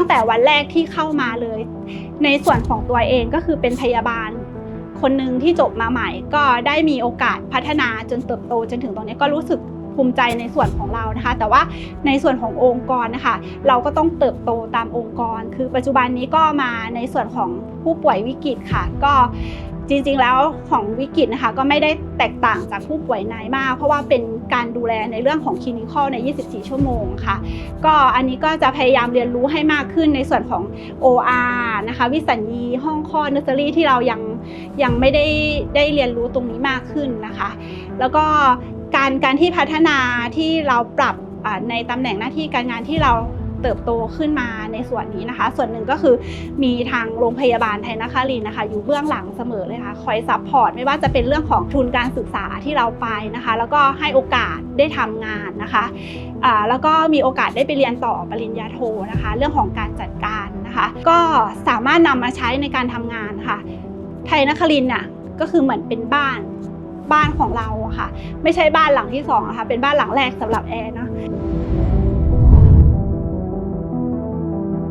ตั้งแต่วันแรกที่เข้ามาเลย ในส่วนของตัวเองก็คือเป็นพยาบาล คนหนึ่งที่จบมาใหม่ ก็ได้มีโอกาสพัฒนาจนเติบโตจนถึงตรงนี้ก็รู้สึกภูมิใจในส่วนของเรานะคะ แต่ว่าในส่วนขององค์กรนะคะ เราก็ต้องเติบโตตามองค์กร คือปัจจุบันนี้ก็มาในส่วนของผู้ป่วยวิกฤตค่ะ ก็ จริงๆแล้วของวิกฤตนะคะก็ไม่ได้แตกต่างจากผู้ป่วยในมาก เพราะว่าเป็นการดูแลในเรื่องของคลินิคอลใน 24 ชั่วโมงค่ะ ก็อันนี้ก็จะพยายามเรียนรู้ให้มากขึ้นในส่วนของ OR นะคะ วิสัญญีห้องคลอดเนอร์เซอรี่ที่เรายังยังไม่ได้ได้เรียนรู้ตรงนี้มากขึ้นนะคะ แล้วก็การการที่พัฒนาที่เราปรับในตำแหน่งหน้าที่การงานที่เรา เติบโตขึ้นมาในส่วนนี้นะคะ ส่วนหนึ่งก็คือมีทางโรงพยาบาลไทยนครินทร์นะคะ อยู่เบื้องหลังเสมอเลยค่ะคอยซัพพอร์ตไม่ว่าจะเป็นเรื่องของทุนการศึกษาที่เราไปนะคะ แล้วก็ให้โอกาสได้ทำงานนะคะแล้วก็มีโอกาสได้ไปเรียนต่อปริญญาโทนะคะ เรื่องของการจัดการนะคะ ก็สามารถนำมาใช้ในการทำงานค่ะ ไทยนครินทร์น่ะก็คือเหมือนเป็นบ้านบ้านของเราอะค่ะ ไม่ใช่บ้านหลังที่สองอะค่ะเป็นบ้านหลังแรกสำหรับแอร์เนาะ